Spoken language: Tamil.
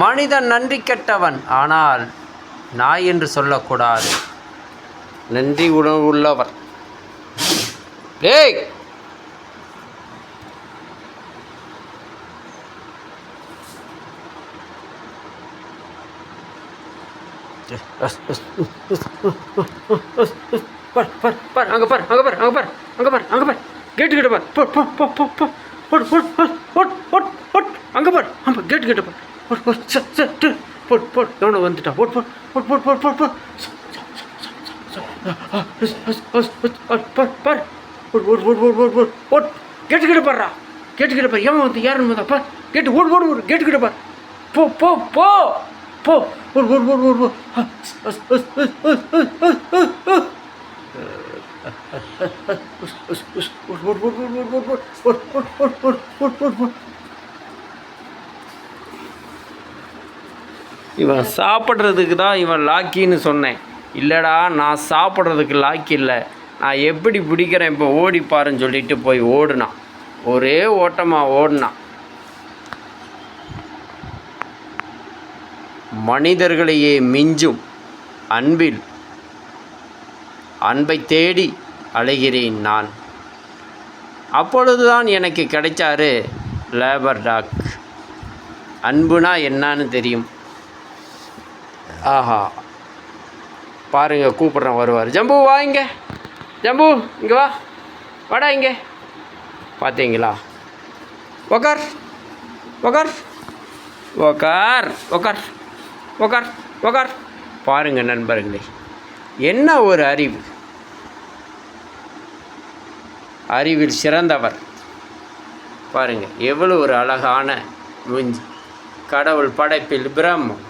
மனிதன் நன்றி கெட்டவன் ஆனால் நாய் என்று சொல்லக்கூடாது நன்றி உணர்வு உள்ளவர் டேய் பார் பார் பார் அங்கே பார் அங்கே பார் அங்கே பார் அங்கே பார் அங்கே பார் கேட்டு கிட்ட பார் போ போ போ போ போ ஓட் ஓட் ஓட் ஓட் ஓட் ஓட் அங்கே பார் ஆமாம் கேட்டு கிட்ட பார் ஓட் ஓட் ச ச டு போட் போட் எவனோ வந்துட்டான் ஓட் போட் போட் போட் போட் போட் போட் பார் ஓட் ஓட் ஓட் ஓட் ஓட் ஓட் ஓட் கேட்டு கிட்ட பாருடா கேட்டு கிட்ட பார் ஏன் வந்து யாருன்னு வந்தா பார் கேட்டு ஓட் ஓட் ஓட் கேட்டு கிட்ட பார் போ போ போ போ ஓட் ஓட் ஓட் ஓட் ஓட் இவன் சாப்பிட்றதுக்கு தான் இவன் லாக்கின்னு சொன்னேன். இல்லைடா நான் சாப்பிட்றதுக்கு லாக்கி இல்லை. நான் எப்படி பிடிக்கிறேன் இப்போ ஓடி பாருன்னு சொல்லிட்டு போய் ஓடுனான். ஒரே ஓட்டமாக ஓடினான். மனிதர்களையே மிஞ்சும் அன்பில். அன்பை தேடி அலைகிறேன் நான். அப்பொழுதுதான் எனக்கு கிடைச்சாரு லேபர் டாக். அன்புனா என்னன்னு தெரியும். ஆஹா. பாருங்க கூப்பிட்றேன் வருவார். ஜம்பு வா இங்கே. ஜம்பு இங்கே வா. வாடா இங்கே. பார்த்தீங்களா? உக்கார். உக்கார். உக்கார். உக்கார். உக்கார். உக்கார். பாருங்கள் நண்பர்களே. என்ன ஒரு அறிவு. அறிவில் சிறந்தவர். பாருங்கள் எவ்வளோ ஒரு அழகான மூஞ்சி கடவுள் படைப்பில் பிரம்மம்.